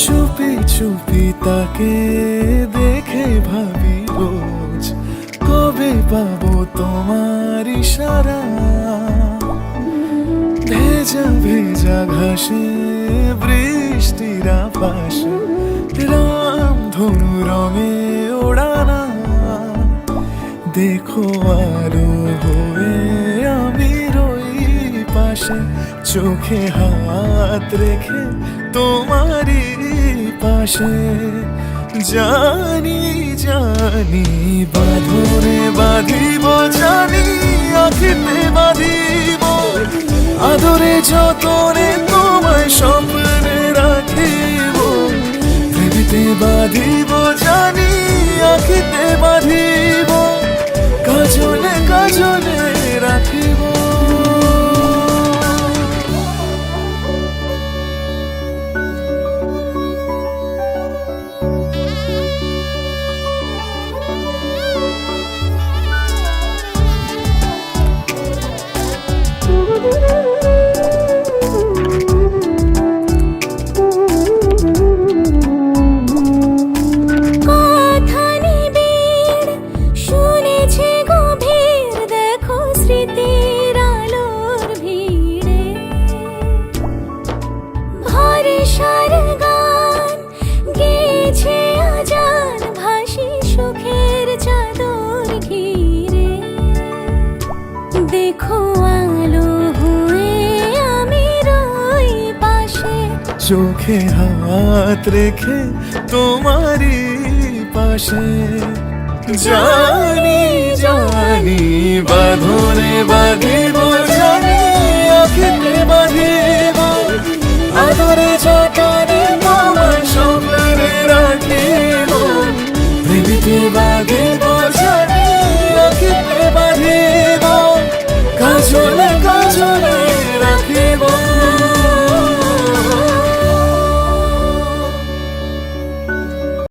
চুপি চুপি তাকে দেখে ভাবি রোজ, কবে পাবো তোমার ইশারা? ভেজা ভেজা ঘাসে, বৃষ্টির পাশে রাম ধনু রঙে ওড়ানা। দেখো আরও হয়ে পাশে চোখে হাত রেখে তোমারই পাশে। জানি জানি বাঁধনে বাঁধিব, জানি, আখিতে বাঁধিব। আদরে যতনে তোমায় স্বপ্নে রাখিব দেখো আলো হয়ে আমি রই পাশে। চোখে হাত রেখে তোমারই পাশে। জানি